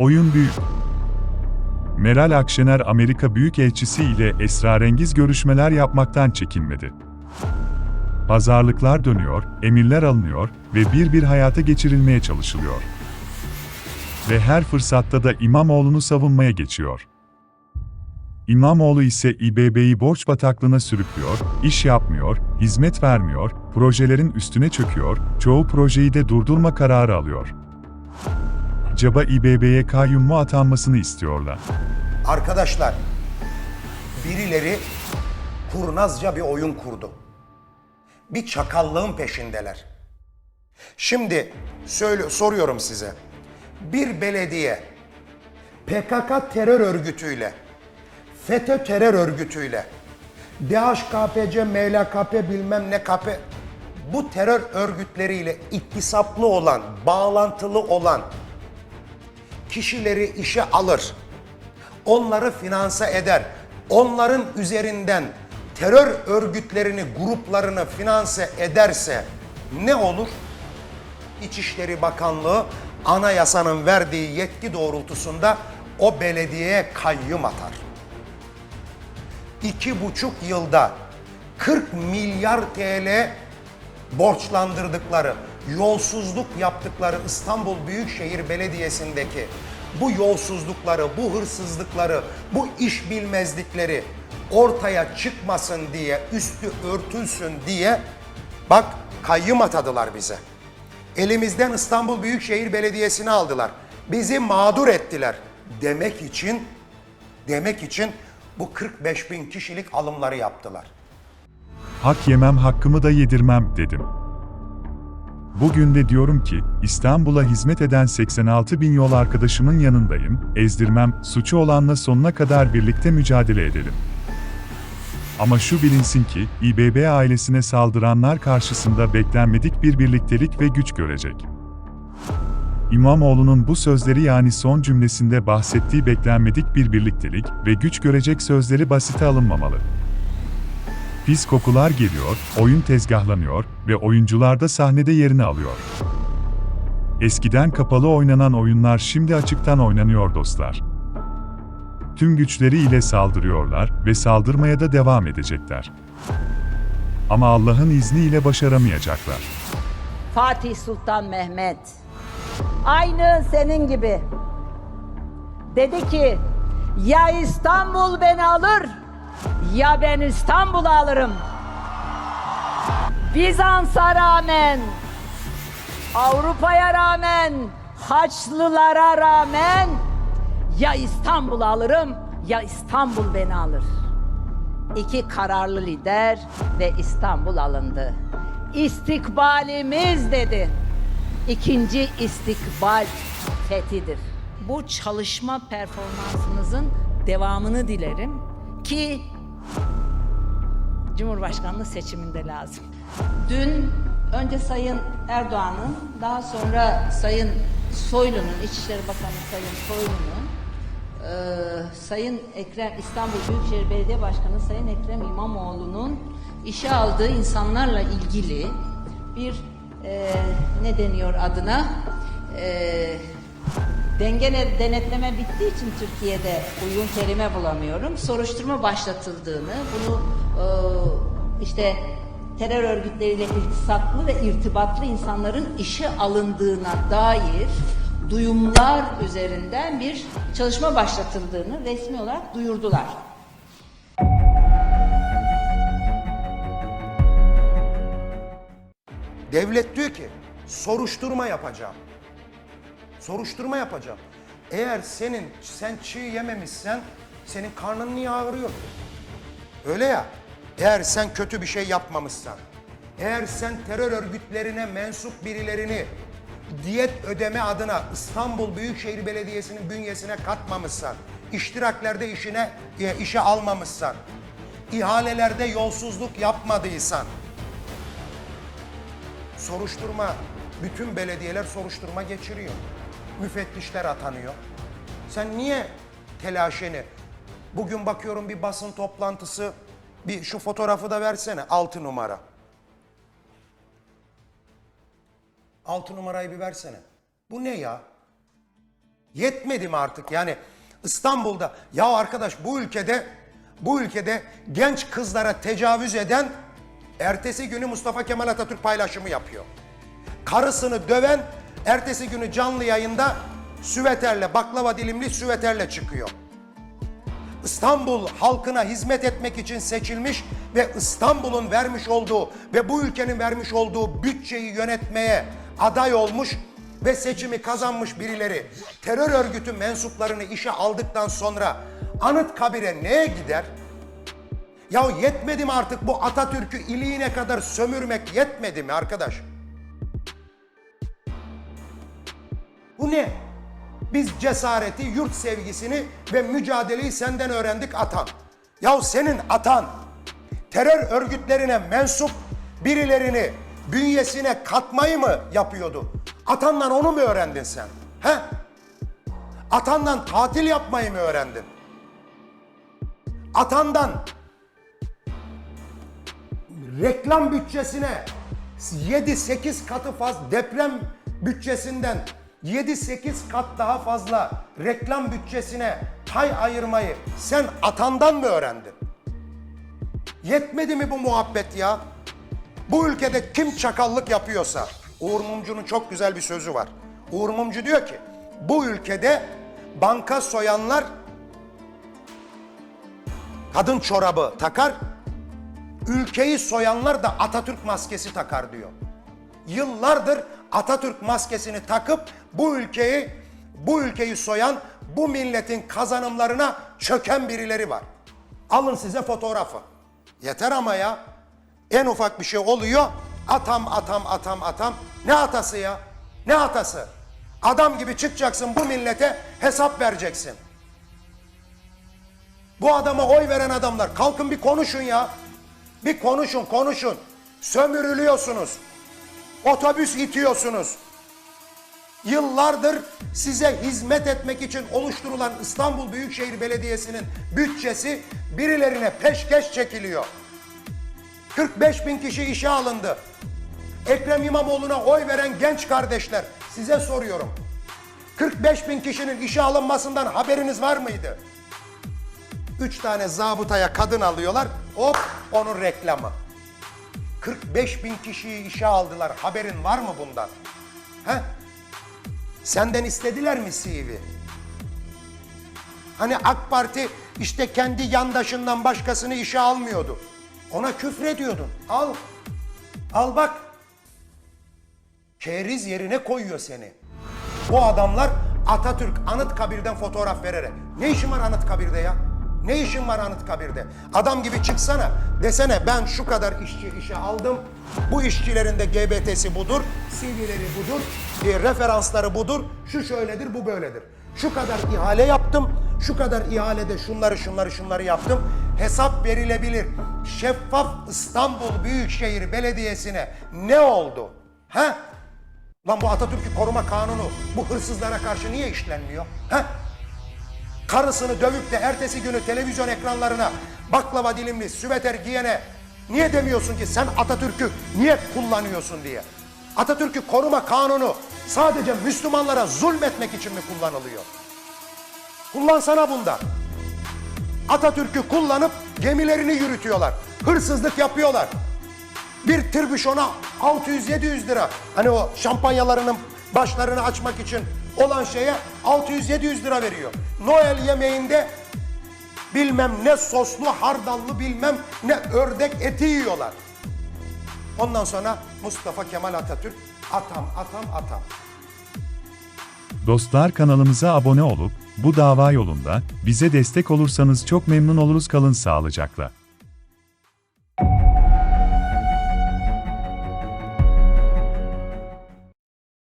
Oyun büyük. Meral Akşener Amerika Büyükelçisi ile esrarengiz görüşmeler yapmaktan çekinmedi. Pazarlıklar dönüyor, emirler alınıyor ve bir bir hayata geçirilmeye çalışılıyor. Ve her fırsatta da İmamoğlu'nu savunmaya geçiyor. İmamoğlu ise İBB'yi borç bataklığına sürüklüyor, iş yapmıyor, hizmet vermiyor, projelerin üstüne çöküyor, çoğu projeyi de durdurma kararı alıyor. Acaba İBB'ye kayyum mu atanmasını istiyorlar? Arkadaşlar, birileri kurnazca bir oyun kurdu. Bir çakallığın peşindeler. Şimdi söyle soruyorum size. Bir belediye PKK terör örgütüyle, FETÖ terör örgütüyle, DHKPC, MLKP bilmem ne KP bu terör örgütleriyle iktisaplı olan, bağlantılı olan kişileri işe alır onları finanse eder. Onların üzerinden terör örgütlerini, gruplarını finanse ederse ne olur? İçişleri Bakanlığı anayasanın verdiği yetki doğrultusunda o belediyeye kayyum atar. İki buçuk yılda 40 milyar TL borçlandırdıkları, yolsuzluk yaptıkları İstanbul Büyükşehir Belediyesi'ndeki bu yolsuzlukları, bu hırsızlıkları, bu iş bilmezlikleri ortaya çıkmasın diye, üstü örtülsün diye bak kayyum atadılar bize. Elimizden İstanbul Büyükşehir Belediyesi'ni aldılar. Bizi mağdur ettiler. Demek için, demek için bu 45 bin kişilik alımları yaptılar. Hak yemem hakkımı da yedirmem dedim. Bugün de diyorum ki, İstanbul'a hizmet eden 86 bin yol arkadaşımın yanındayım, ezdirmem, suçu olanla sonuna kadar birlikte mücadele edelim. Ama şu bilinsin ki, İBB ailesine saldıranlar karşısında beklenmedik bir birliktelik ve güç görecek. İmamoğlu'nun bu sözleri yani son cümlesinde bahsettiği beklenmedik bir birliktelik ve güç görecek sözleri basite alınmamalı. Pis kokular geliyor, oyun tezgahlanıyor ve oyuncular da sahnede yerini alıyor. Eskiden kapalı oynanan oyunlar şimdi açıktan oynanıyor dostlar. Tüm güçleriyle saldırıyorlar ve saldırmaya da devam edecekler. Ama Allah'ın izniyle başaramayacaklar. Fatih Sultan Mehmet. Aynı senin gibi. Dedi ki ya İstanbul beni alır ya ben İstanbul'u alırım. Bizans'a rağmen, Avrupa'ya rağmen, Haçlılara rağmen ya İstanbul'u alırım ya İstanbul beni alır. İki kararlı lider ve İstanbul alındı. İstikbalimiz dedi. İkinci istikbal fethidir. Bu çalışma performansınızın devamını dilerim ki Cumhurbaşkanlığı seçiminde lazım. Dün önce Sayın Erdoğan'ın daha sonra Sayın Soylu'nun İçişleri Bakanı Sayın Soylu'nun ee, Sayın Ekrem İstanbul Büyükşehir Belediye Başkanı Sayın Ekrem İmamoğlu'nun işe aldığı insanlarla ilgili bir e, ne deniyor adına e, denge denetleme bittiği için Türkiye'de uygun kelime bulamıyorum. Soruşturma başlatıldığını, bunu e, işte terör örgütleriyle iltisaklı ve irtibatlı insanların işe alındığına dair duyumlar üzerinden bir çalışma başlatıldığını resmi olarak duyurdular. Devlet diyor ki soruşturma yapacağım. Soruşturma yapacağım. Eğer senin sen çiğ yememişsen senin karnın niye ağrıyor? Öyle ya. Eğer sen kötü bir şey yapmamışsan, eğer sen terör örgütlerine mensup birilerini diyet ödeme adına İstanbul Büyükşehir Belediyesi'nin bünyesine katmamışsan, iştiraklerde işine e, işe almamışsan, ihalelerde yolsuzluk yapmadıysan, soruşturma, bütün belediyeler soruşturma geçiriyor. Müfettişler atanıyor. Sen niye telaşeni? Bugün bakıyorum bir basın toplantısı, bir şu fotoğrafı da versene, altı numara. Altı numarayı bir versene. Bu ne ya? Yetmedi mi artık yani İstanbul'da ya arkadaş bu ülkede bu ülkede genç kızlara tecavüz eden ertesi günü Mustafa Kemal Atatürk paylaşımı yapıyor. Karısını döven ertesi günü canlı yayında süveterle baklava dilimli süveterle çıkıyor. İstanbul halkına hizmet etmek için seçilmiş ve İstanbul'un vermiş olduğu ve bu ülkenin vermiş olduğu bütçeyi yönetmeye aday olmuş ve seçimi kazanmış birileri terör örgütü mensuplarını işe aldıktan sonra Anıtkabir'e neye gider? Ya yetmedi mi artık bu Atatürk'ü iliğine kadar sömürmek yetmedi mi arkadaş? Bu ne? Biz cesareti, yurt sevgisini ve mücadeleyi senden öğrendik atan. Yahu senin atan terör örgütlerine mensup birilerini bünyesine katmayı mı yapıyordu? Atandan onu mu öğrendin sen? He? Atandan tatil yapmayı mı öğrendin? Atandan reklam bütçesine 7-8 katı fazla deprem bütçesinden 7-8 kat daha fazla reklam bütçesine pay ayırmayı sen atandan mı öğrendin? Yetmedi mi bu muhabbet ya? Bu ülkede kim çakallık yapıyorsa Uğur Mumcu'nun çok güzel bir sözü var. Uğur Mumcu diyor ki bu ülkede banka soyanlar kadın çorabı takar, ülkeyi soyanlar da Atatürk maskesi takar diyor. Yıllardır Atatürk maskesini takıp bu ülkeyi bu ülkeyi soyan, bu milletin kazanımlarına çöken birileri var. Alın size fotoğrafı. Yeter ama ya. En ufak bir şey oluyor. Atam atam atam atam. Ne atası ya? Ne atası? Adam gibi çıkacaksın bu millete hesap vereceksin. Bu adama oy veren adamlar kalkın bir konuşun ya. Bir konuşun konuşun. Sömürülüyorsunuz. Otobüs itiyorsunuz. Yıllardır size hizmet etmek için oluşturulan İstanbul Büyükşehir Belediyesi'nin bütçesi birilerine peşkeş çekiliyor. 45 bin kişi işe alındı. Ekrem İmamoğlu'na oy veren genç kardeşler size soruyorum. 45 bin kişinin işe alınmasından haberiniz var mıydı? Üç tane zabıtaya kadın alıyorlar. Hop onun reklamı. 45 bin kişiyi işe aldılar. Haberin var mı bundan? He? Senden istediler mi CV? Hani AK Parti işte kendi yandaşından başkasını işe almıyordu. Ona küfrediyordun. Al. Al bak. Keriz yerine koyuyor seni. Bu adamlar Atatürk Anıtkabir'den fotoğraf vererek. Ne işin var Anıtkabir'de ya? Ne işin var Anıtkabir'de? Adam gibi çıksana. Desene ben şu kadar işçi işe aldım. Bu işçilerin de GBT'si budur. CV'leri budur. E, referansları budur. Şu şöyledir, bu böyledir. Şu kadar ihale yaptım. Şu kadar ihalede şunları şunları şunları yaptım. Hesap verilebilir. Şeffaf İstanbul Büyükşehir Belediyesi'ne ne oldu? He? Lan bu Atatürk'ü koruma kanunu bu hırsızlara karşı niye işlenmiyor? He? Karısını dövüp de ertesi günü televizyon ekranlarına baklava dilimli süveter giyene niye demiyorsun ki sen Atatürk'ü niye kullanıyorsun diye? Atatürk'ü koruma kanunu sadece Müslümanlara zulmetmek için mi kullanılıyor? Kullansana bunda. Atatürk'ü kullanıp gemilerini yürütüyorlar. Hırsızlık yapıyorlar. Bir tribüşona 600-700 lira. Hani o şampanyalarının başlarını açmak için olan şeye 600-700 lira veriyor. Noel yemeğinde bilmem ne soslu hardallı bilmem ne ördek eti yiyorlar. Ondan sonra Mustafa Kemal Atatürk atam atam atam. Dostlar kanalımıza abone olup bu dava yolunda bize destek olursanız çok memnun oluruz kalın sağlıcakla.